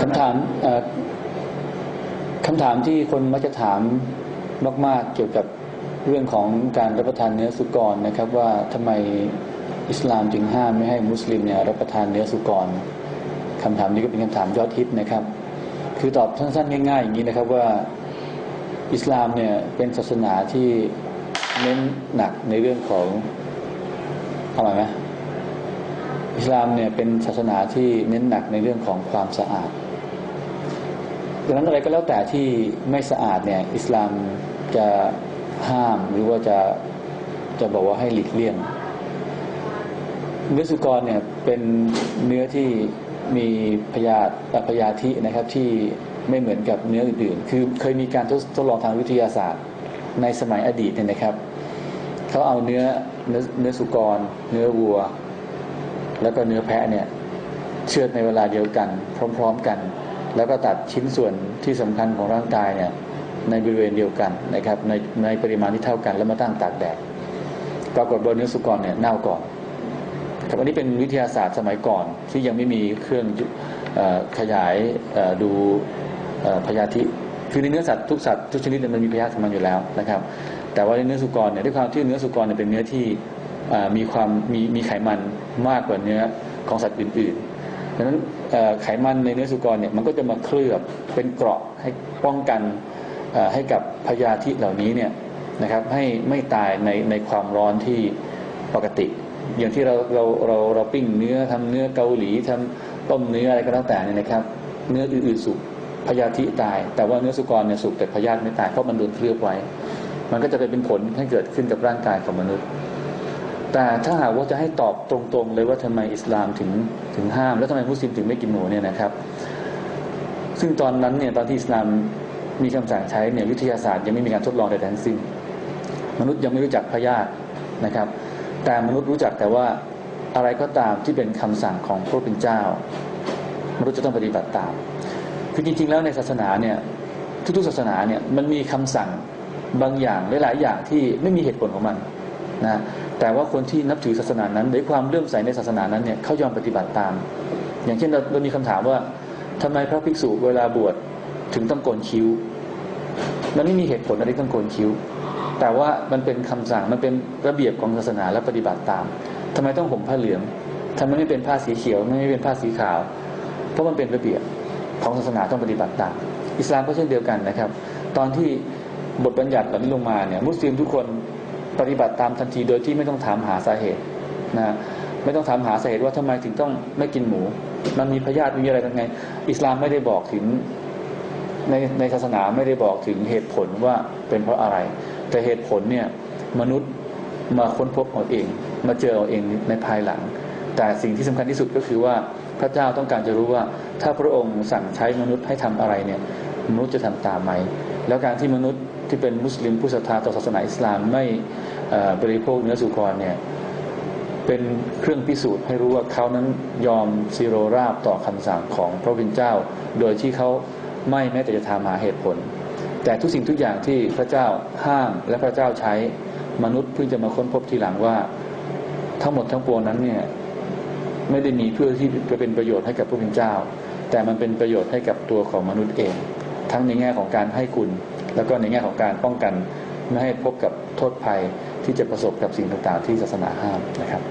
คำถามคำถามที่คนมักจะถามมาก ๆ เกี่ยวกับเรื่องของการรับประทานเนื้อสุกรนะครับว่าทำไมอิสลามจึงห้ามไม่ให้มุสลิมเนี่ยรับประทานเนื้อสุกรคำถามนี้ก็เป็นคำถามยอดฮิตนะครับ คือตอบสั้น ๆ ง่าย ๆ อย่างนี้นะครับว่าอิสลามเนี่ยเป็นศาสนาที่เน้นหนักในเรื่องของอะไรไหม อิสลามเนี่ยเป็นศาสนาที่เน้นหนักในเรื่องของความสะอาดดังนั้นอะไรก็แล้วแต่ที่ไม่สะอาดเนี่ยอิสลามจะห้ามหรือว่าจะจะบอกว่าให้หลีกเลี่ยง เนื้อสุกรเนี่ยเป็นเนื้อที่มีพยาธิพยาธินะครับที่ไม่เหมือนกับเนื้ออื่นๆ คือเคยมีการทดลองทางวิทยาศาสตร์ ในสมัยอดีตเนี่ยนะครับ เขาเอาเนื้อเนื้อเนื้อสุกร เนื้อวัว แล้วก็เนื้อแพะเนี่ยเชือดในเวลาเดียวกัน พร้อมๆกัน แล้วก็ตัดชิ้นส่วนที่สำคัญของร่างกายเนี่ยในบริเวณเดียวกันนะครับในในปริมาณที่เท่ากันแล้วมาตั้งตากแดดปรากฏว่าเนื้อสุกรเนี่ยเน่าก่อนครับอันนี้เป็นวิทยาศาสตร์สมัยก่อนที่ยังไม่มีเครื่องขยายดูพยาธิคือในเนื้อสัตว์ทุกสัตว์ทุกชนิดมันมีพยาธิมันอยู่แล้วนะครับ แต่ว่าในเนื้อสุกรเนี่ยด้วยความที่เนื้อสุกรเนี่ยเป็นเนื้อที่ มีความมีมีไขมันมากกว่าเนื้อของสัตว์อื่นๆดังนั้นไขมันในเนื้อสุกรเนี่ยมันก็จะมาเคลือบเป็นเกราะให้ป้องกันให้กับพยาธิเหล่านี้เนี่ยนะครับให้ไม่ตายในในความร้อนที่ปกติ อย่างที่เราเราเราเราปิ้งเนื้อทำเนื้อเกาหลีทำต้มเนื้ออะไรก็แล้วแต่เนี่ยนะครับ เนื้ออื่นๆสุกพยาธิตาย แต่ว่าเนื้อสุกรเนี่ยสุกแต่พยาธิไม่ตายเพราะมันโดนเคลือบไว้ มันก็จะไปเป็นผลให้เกิดขึ้นกับร่างกายของมนุษย์ แต่ถ้าหากว่าจะให้ตอบตรงๆ เลยว่าทำไมอิสลามถึงถึงห้าม แล้วทำไมมุสลิมถึงไม่กินหมูเนี่ยนะครับ ซึ่งตอนนั้นเนี่ยตอนที่อิสลามมีคำสั่งใช้เนี่ยวิทยาศาสตร์ยังไม่มีการทดลองใดทั้งสิ้น มนุษย์ยังไม่รู้จักพยาธินะครับ แต่มนุษย์รู้จักแต่ว่าอะไรก็ตามที่เป็นคำสั่งของพระเป็นเจ้า มนุษย์จะต้องปฏิบัติตาม คือจริงๆ แล้วในศาสนาเนี่ยทุกๆศาสนาเนี่ยมันมีคำสั่งบางอย่างหลายๆอย่างที่ไม่มีเหตุผลของมัน นะแต่ว่าคนที่นับถือศาสนานั้นด้วยความเลื่อมใสในศาสนานั้นเนี่ยเขายอมปฏิบัติตาม อย่างเช่นเราเรามีคำถามว่าทำไมพระภิกษุเวลาบวชถึงต้องโกนคิ้ว มันไม่มีเหตุผลอะไรต้องโกนคิ้ว แต่ว่ามันเป็นคำสั่งมันเป็นระเบียบของศาสนาและปฏิบัติตามทำไมต้องห่มผ้าเหลืองทำไมไม่เป็นผ้าสีเขียวไม่เป็นผ้าสีขาว เพราะมันเป็นระเบียบของศาสนาต้องปฏิบัติตาม อิสลามก็เช่นเดียวกันนะครับ ตอนที่บทบัญญัติเหล่านี้ลงมาเนี่ยมุสลิมทุกคน ปฏิบัติตามทันทีโดยที่ไม่ต้องถามหาสาเหตุนะไม่ต้องถามหาสาเหตุว่าทำไมถึงต้องไม่กินหมู มันมีพยาธิมีอะไรยังไง อิสลามไม่ได้บอกถึงในในศาสนาไม่ได้บอกถึงเหตุผลว่าเป็นเพราะอะไร แต่เหตุผลเนี่ยมนุษย์มาค้นพบเอาเอง มาเจอเอาเองในภายหลัง แต่สิ่งที่สำคัญที่สุดก็คือว่าพระเจ้าต้องการจะรู้ว่า ถ้าพระองค์สั่งใช้มนุษย์ให้ทำอะไรเนี่ยมนุษย์จะทำตามไหมแล้วการที่มนุษย์ ที่เป็นมุสลิมผู้ศรัทธาต่อศาสนาอิสลามไม่บริโภคเนื้อสุกรเนี่ยเป็นเครื่องพิสูจน์ให้รู้ว่าเขานั้นยอมซีโรราบต่อคำสั่งของพระวิญเจ้า โดยที่เขาไม่แม้แต่จะทำหาเหตุผล แต่ทุกสิ่งทุกอย่างที่พระเจ้าห้ามและพระเจ้าใช้มนุษย์เพิ่งจะมาค้นพบทีหลังว่า ทั้งหมดทั้งปวงนั้นเนี่ยไม่ได้มีเพื่อที่จะเป็นประโยชน์ให้กับพระพุทธเจ้า แต่มันเป็นประโยชน์ให้กับตัวของมนุษย์เอง ทั้งในแง่ของการให้คุณ แล้วก็ในแง่ของการป้องกันไม่ให้พบกับโทษภัยที่จะประสบกับสิ่งต่างๆ ที่ศาสนาห้ามนะครับ